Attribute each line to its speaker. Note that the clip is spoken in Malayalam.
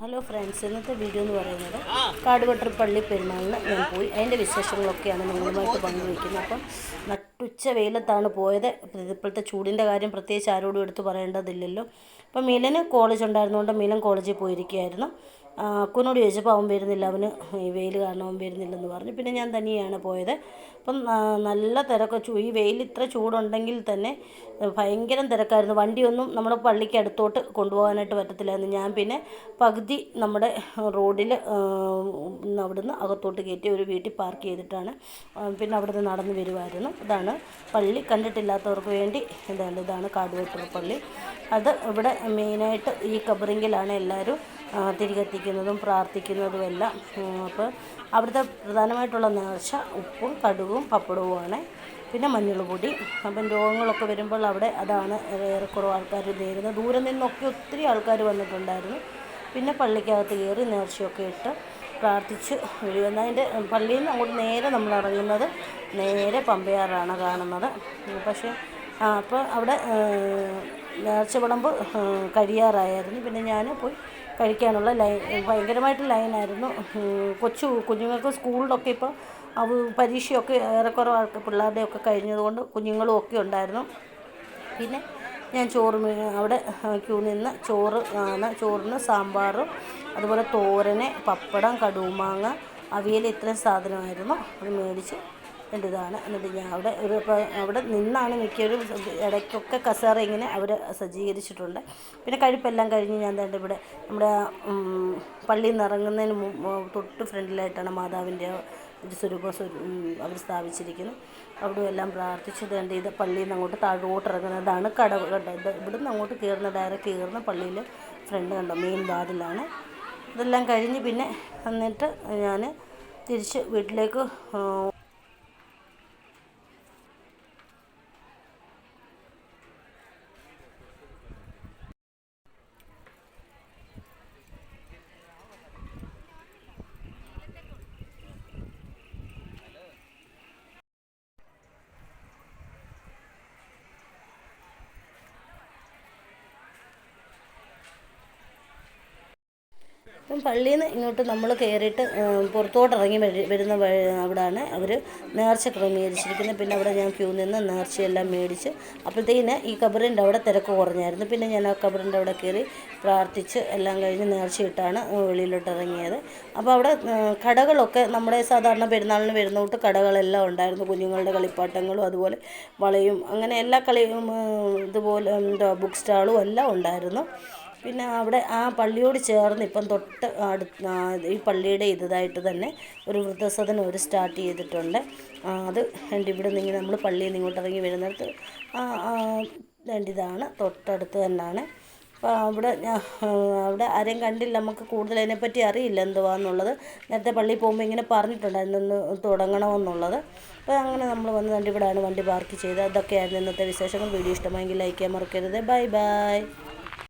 Speaker 1: ഹലോ ഫ്രണ്ട്സ് ഇന്നത്തെ വീഡിയോ എന്ന് പറയുന്നത് കാടുവട്ടർ പള്ളി പെരുന്നാളിന് ഞാൻ പോയി. അതിന്റെ വിശേഷങ്ങളൊക്കെയാണ് നിങ്ങളുമായിട്ട് പങ്കുവയ്ക്കുന്നത്. അപ്പം നട്ടുച്ച വെയിലത്താണ് പോയത്. ഇപ്പോഴത്തെ ചൂടിന്റെ കാര്യം പ്രത്യേകിച്ച് ആരോടും എടുത്തു പറയേണ്ടതില്ലല്ലോ. അപ്പം മിലന് കോളേജ് ഉണ്ടായിരുന്നുകൊണ്ട് മിലൻ കോളേജിൽ പോയിരിക്കുകയായിരുന്നു. അക്കുനോട് ചോദിച്ചപ്പോൾ അവൻ വരുന്നില്ല അവന് ഈ വെയിൽ കാരണം അവൻ വരുന്നില്ലെന്ന് പറഞ്ഞു. പിന്നെ ഞാൻ തനിയാണ് പോയത്. അപ്പം നല്ല തിരക്ക് ചൂ- ഈ വെയിൽ ഇത്ര ചൂടുണ്ടെങ്കിൽ തന്നെ ഭയങ്കര തിരക്കായിരുന്നു. വണ്ടിയൊന്നും നമ്മുടെ പള്ളിക്ക് അടുത്തോട്ട് കൊണ്ടുപോകാനായിട്ട് പറ്റത്തില്ലായിരുന്നു. ഞാൻ പിന്നെ പകുതി നമ്മുടെ റോഡിൽ അവിടുന്ന് അകത്തോട്ട് കയറ്റി ഒരു വീട്ടിൽ പാർക്ക് ചെയ്തിട്ടാണ് പിന്നെ അവിടുന്ന് നടന്ന് വരുമായിരുന്നു ഇതാണ് പള്ളി കണ്ടിട്ടില്ലാത്തവർക്ക് വേണ്ടി ഇതാണ് ഇതാണ് കാടുവെട്ടുള്ള പള്ളി. അത് ഇവിടെ മെയിനായിട്ട് ഈ കബറിങ്കിലാണ് എല്ലാവരും തിരികെത്തിക്കുന്നതും പ്രാർത്ഥിക്കുന്നതും എല്ലാം അപ്പോൾ അവിടുത്തെ പ്രധാനമായിട്ടുള്ള നേർച്ച ഉപ്പും കടുകും പപ്പടവുമാണ് പിന്നെ മഞ്ഞൾ പൊടി അപ്പം രോഗങ്ങളൊക്കെ വരുമ്പോൾ അവിടെ അതാണ് ഏറെക്കുറെ ആൾക്കാർ നേരുന്നത്. ദൂരെ നിന്നൊക്കെ ഒത്തിരി ആൾക്കാർ വന്നിട്ടുണ്ടായിരുന്നു. പിന്നെ പള്ളിക്കകത്ത് കയറി നേർച്ചയൊക്കെ ഇട്ട് പ്രാർത്ഥിച്ച് വരിക അതിന്റെ പള്ളിയിൽ നിന്ന് അങ്ങോട്ട് നേരെ നമ്മൾ ഇറങ്ങുന്നത് നേരെ പമ്പയാറാണ് കാണുന്നത്. പക്ഷേ അപ്പോൾ അവിടെ നേർച്ച വിളമ്പ് കഴിയാറായിരുന്നു പിന്നെ ഞാൻ പോയി കഴിക്കാനുള്ള ലൈൻ ഭയങ്കരമായിട്ട് ലൈനായിരുന്നു. കൊച്ചു കുഞ്ഞുങ്ങൾക്ക് സ്കൂളിലൊക്കെ ഇപ്പോൾ അവ പരീക്ഷയൊക്കെ ഏറെക്കുറെ ആൾക്ക് പിള്ളേരുടെയൊക്കെ കഴിഞ്ഞതുകൊണ്ട് കുഞ്ഞുങ്ങളും ഒക്കെ ഉണ്ടായിരുന്നു. പിന്നെ ഞാൻ ചോറ് അവിടെ ക്യൂ നിന്ന് ചോറ് ആണ് ചോറിന് സാമ്പാറും അതുപോലെ തോരന് പപ്പടം കടുമാങ്ങ അവിയൽ ഇത്രയും സാധനമായിരുന്നു. അത് മേടിച്ച് എന്റെ ഇതാണ്. എന്നിട്ട് ഞാൻ അവിടെ ഒരു അവിടെ നിന്നാണ് മിക്കവരും ഇടയ്ക്കൊക്കെ കസേര ഇങ്ങനെ അവർ സജ്ജീകരിച്ചിട്ടുണ്ട്. പിന്നെ കഴിപ്പെല്ലാം കഴിഞ്ഞ് ഞാൻ തന്നെ ഇവിടെ നമ്മുടെ പള്ളി പള്ളിയിൽ നിന്ന് ഇറങ്ങുന്നതിന് തൊട്ട് ഫ്രണ്ടിലായിട്ടാണ് മാതാവിന്റെ ഒരു സ്വരൂപം അവർ സ്ഥാപിച്ചിരിക്കുന്നു. അവിടെ എല്ലാം പ്രാർത്ഥിച്ച് തേണ്ട ഇത് പള്ളിയിൽ നിന്ന് അങ്ങോട്ട് താഴോട്ട് ഇറങ്ങുന്നതാണ് കടവ് കണ്ടോ ഇത് ഇവിടുന്ന് അങ്ങോട്ട് കയറുന്ന ഡയറക്റ്റ് കയറുന്ന പള്ളിയിൽ ഫ്രണ്ട് കണ്ടോ മെയിൻ വാതിലാണ്. ഇതെല്ലാം കഴിഞ്ഞ് പിന്നെ എന്നിട്ട് ഞാൻ തിരിച്ച് വീട്ടിലേക്ക് അപ്പം പള്ളിയിൽ നിന്ന് ഇങ്ങോട്ട് നമ്മൾ കയറിയിട്ട് പുറത്തോട്ട് ഇറങ്ങി വരുന്ന വഴി അവിടെയാണ് അവർ നേർച്ച ക്രമീകരിച്ചിരിക്കുന്നത് പിന്നെ അവിടെ ഞാൻ ക്യൂ നിന്ന് നേർച്ചയെല്ലാം മേടിച്ച് അപ്പോഴത്തേക്കിന് ഈ കബറിന്റെ അവിടെ തിരക്ക് കുറഞ്ഞായിരുന്നു. പിന്നെ ഞാൻ ആ കബറിന്റെ അവിടെ കയറി പ്രാർത്ഥിച്ച് എല്ലാം കഴിഞ്ഞ് നേർച്ചയിട്ടാണ് വെളിയിലോട്ട് ഇറങ്ങിയത് അപ്പോൾ അവിടെ കടകളൊക്കെ നമ്മുടെ സാധാരണ പെരുന്നാളിന് വരുന്ന തൊട്ട് കടകളെല്ലാം ഉണ്ടായിരുന്നു. കുഞ്ഞുങ്ങളുടെ കളിപ്പാട്ടങ്ങളും അതുപോലെ വളയും അങ്ങനെ എല്ലാ കളിയും ഇതുപോലെ എന്താ ബുക്ക് സ്റ്റാളും എല്ലാം ഉണ്ടായിരുന്നു. പിന്നെ അവിടെ ആ പള്ളിയോട് ചേർന്ന് ഇപ്പം തൊട്ട് അടുത്ത് ഈ പള്ളിയുടെ ഇതായിട്ട് തന്നെ ഒരു വൃദ്ധസദനം ഒരു സ്റ്റാർട്ട് ചെയ്തിട്ടുണ്ട്. അത് രണ്ട് ഇവിടെ നിന്ന് ഇങ്ങനെ നമ്മൾ പള്ളിയിൽ നിന്ന് ഇങ്ങോട്ട് ഇറങ്ങി വരുന്നിടത്ത് ആ, ഇതാണ് തൊട്ടടുത്ത് തന്നെയാണ്. അപ്പോൾ അവിടെ അവിടെ ആരെയും കണ്ടില്ല. നമുക്ക് കൂടുതൽ അതിനെപ്പറ്റി അറിയില്ല എന്തുവാന്നുള്ളത്. നേരത്തെ പള്ളിയിൽ പോകുമ്പോൾ ഇങ്ങനെ പറഞ്ഞിട്ടുണ്ടായിരുന്നു ഒന്ന് തുടങ്ങണമെന്നുള്ളത്. അപ്പോൾ അങ്ങനെ നമ്മൾ വന്ന് കണ്ട് വണ്ടി പാർക്ക് ചെയ്ത് അതൊക്കെയായിരുന്നു ഇന്നത്തെ വിശേഷങ്ങൾ. വീഡിയോ ഇഷ്ടമായെങ്കിൽ ലൈക്ക് ചെയ്യാൻ മറക്കരുത്. Bye bye.